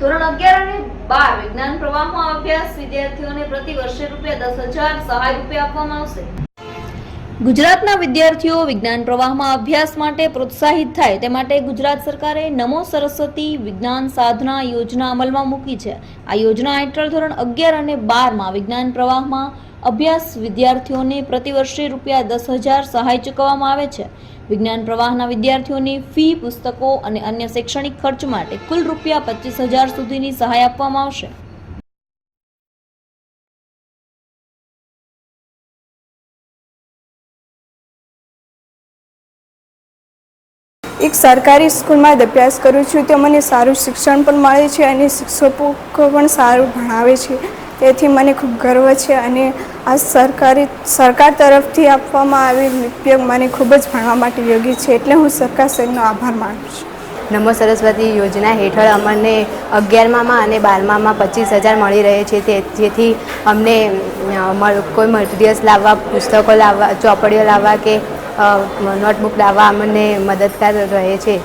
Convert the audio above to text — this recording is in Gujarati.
ધોરણ અગિયાર અને બાર વિજ્ઞાન પ્રવાહમાં અભ્યાસ વિદ્યાર્થીઓને પ્રતિ વર્ષે રૂપિયા દસ હજાર સહાય રૂપિયા આપવામાં આવશે. ગુજરાતના વિદ્યાર્થીઓ વિજ્ઞાન પ્રવાહમાં અભ્યાસ માટે પ્રોત્સાહિત થાય તે માટે ગુજરાત સરકારે નમો સરસ્વતી વિજ્ઞાન સાધના યોજના અમલમાં મૂકી છે. આ યોજના હેઠળ ધોરણ અગિયાર અને બારમાં વિજ્ઞાન પ્રવાહમાં અભ્યાસ વિદ્યાર્થીઓને પ્રતિ વર્ષે રૂપિયા દસ હજાર સહાય ચૂકવવામાં આવે છે. વિજ્ઞાન પ્રવાહના વિદ્યાર્થીઓની ફી, પુસ્તકો અને અન્ય શૈક્ષણિક ખર્ચ માટે કુલ રૂપિયા પચીસ હજાર સુધીની સહાય આપવામાં આવશે. એક સરકારી સ્કૂલમાં જ અભ્યાસ કરું છું. તો મને સારું શિક્ષણ પણ મળે છે અને શિક્ષકો પણ સારું ભણાવે છે. તેથી મને ખૂબ ગર્વ છે અને આ સરકારી, સરકાર તરફથી આપવામાં આવેલ ઉપયોગ મને ખૂબ જ ભણવા માટે યોગ્ય છે. એટલે હું સરકાર શ્રીનો આભાર માનું છું. નમો સરસ્વતી યોજના હેઠળ અમને અગિયારમામાં અને બારમામાં પચીસ હજાર મળી રહે છે. તે, જેથી અમને કોઈ મટીરિયલ્સ લાવવા, પુસ્તકો લાવવા, ચોપડીઓ લાવવા કે નોટબુક લાવવા અમને મદદગાર રહે છે.